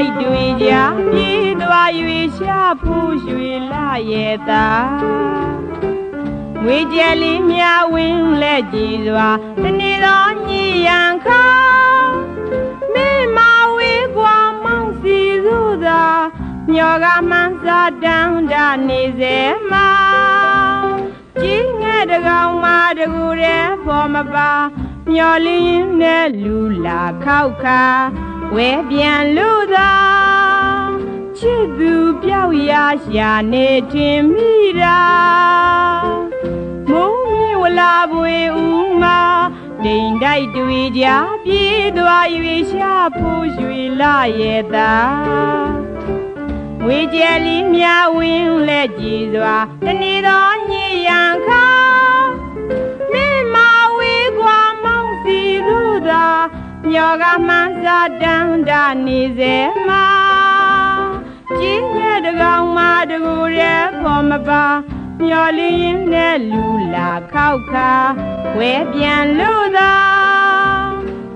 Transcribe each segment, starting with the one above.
လိုက်တွေ့ကြပြေးသွား၍ရှာဖူးရွှေလာရဲ့သာငွေကြယ်လေးမြဝင်းလက်ကြည်စွာတနေ့တော်ညရန်ခါမိမဝေးကွာမောင်စီစုသာမျောကမှန်စာတန်းတာနေစေမှာကြီးငဲ့တကောင်မတကူတဲ့ပေါ်မပါမျောလင်းနဲ့လူလာခောက်ခါ ဝဲပြန်လူသာချစ်သူပြောက်ရရှာနေထင်မိတာမုံမြဝလာပွေဦးမဒိန်တိုက်တွေ့ကြပြေးသွား၍ရှာဖို့ရွှေလာရဲ့သာဝေကျယ်လေးမြဝင်းလက်ကြည်စွာတနေ့သော မျောကမှန်းစားတန်းတနေစေမှာကြီးညက်တကောင်မတကူရဲဖော်မပါမျောလင်းနဲ့လူလာခောက်ခါဝဲပြန်လို့သာ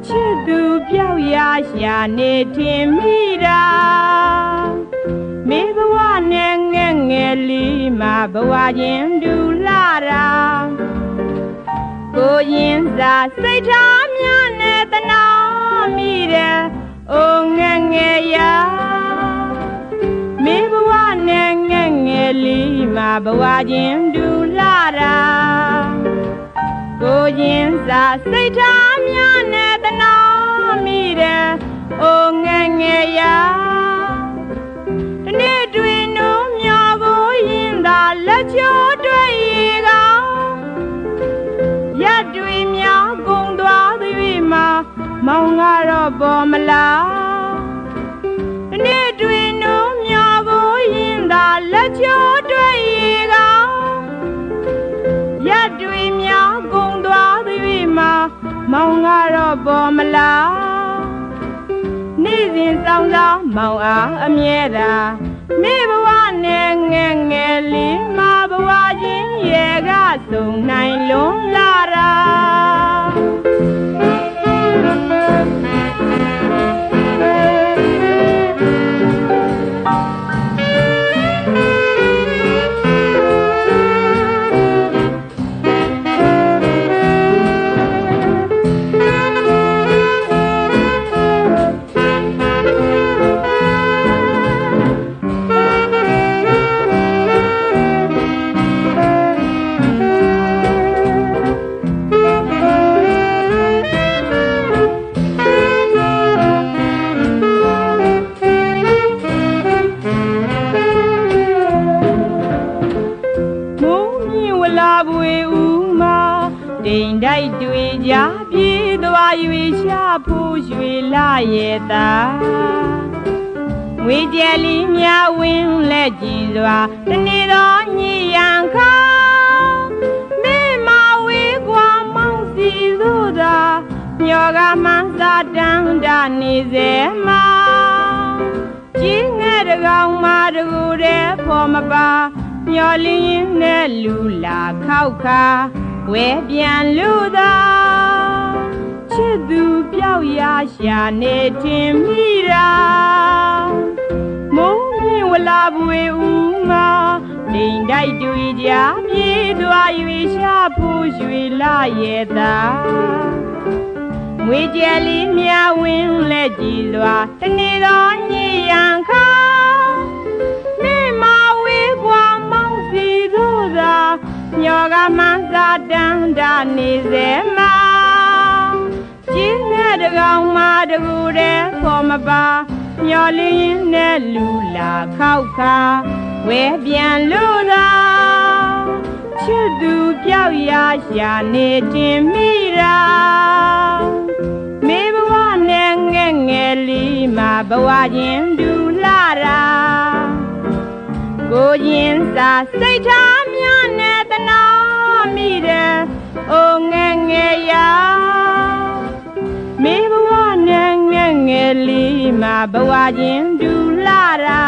ချစ်သူပြောက်ရရှာနေထင်မိတာမိဘဝနဲ့ငဲ့ငယ်လေးမှာဘဝချင်းဒူလာတာကိုရင်စာစိတ်ထားများနဲ့တနာ မိတယ်အိုငဲ့ငယ်ရာမိဘဝနဲ့ငဲ့ငယ်လေးမှာဘဝချင်းဒူလာတာကိုရင်စာစိတ်ထားများနဲ့တနာမိတယ်အိုငဲ့ငယ်ရာတနေ့တွင်တို့မျောကိုရင်သာလက်ချိုး မောင်ကတော့ပေါ်မလားတနေ့တွင်တို့မျောကိုရင်သာလက်ချိုးတွေ့ရေကောင်ရက်တွေများကုန်သွားသည်မှာမောင်ကတော့ပေါ်မလားနေ့စဉ်ဆောင်သောမောင်အားအမြဲတာမိဘဝနဲ့ငယ်ငယ်လေးမဘဝချင်းရေကစုံနိုင်လုံးလာတာ ဒိန်တိုက်တွေ့ကြပြေးသွား၍ရှာဖို့ရွှေလာရဲ့သာငွေကြယ်လေးမြဝင်းလက်ကြည်စွာတနေ့သောညရန်ခါမိမဝေးကွာမောင်စီသူသာမျောကမှန်းစားတန်းတနေစေမှာကြီးငယ်တကောင်မတကူတဲ့ဖော်မပါမျောလင်းနဲ့လူလာခောက်ခါ ဝဲပြန်လူသာချစ်သူပြောက်ရရှာနေထင်မိတာမုံမြင့်ဝလာပွေဦးမဒိန်တိုက်တွေ့ကြပြေးသွား၍ရှာဖို့ရွှေလာရဲ့သာငွေကြယ်လေးမြဝင်းလက်ကြည်စွာတနေ့သောညရန်ခါ မှန်းစားတန်းတနေစေမှာကြီးနဲ့တကောင်မတကူတဲ့ဖော်မပါမျောလင်းနဲ့လူလာခောက်ခါဝဲပြန်လူသာချစ်သူပြောက်ရရှာနေတင်မိတာမိဘဝနဲ့ငဲ့ငယ်လေးမှာဘဝချင်းဒူလာတာကိုရင်စာစိတ်ထား ဘဝချင်းဒူလာတာ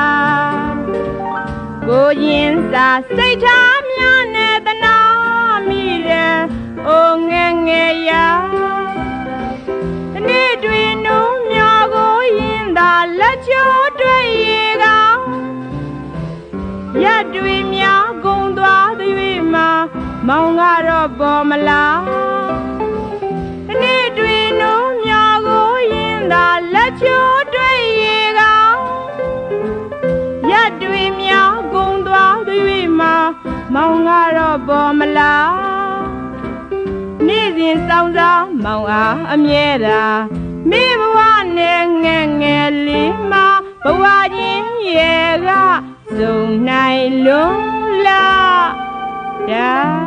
ကိုရင်စာစိတ်ထားများနဲ့တနာမိတယ်အိုငဲ့ငယ်ရာတနေ့တွင်တို့မျောကိုရင်သာလက်ချိုးတွေ့ရေကောင်ရက်တွေများမောင်ကတော့ပေါ်မလား ပေါ်မလားနေ့စဉ်စောင်းစားမောင်အားအမြဲတာမိဘဝနဲ့ငယ်ငယ်လေးမှာဘဝချင်းရဲ့ကစုံနိုင်လုံးလားဒါ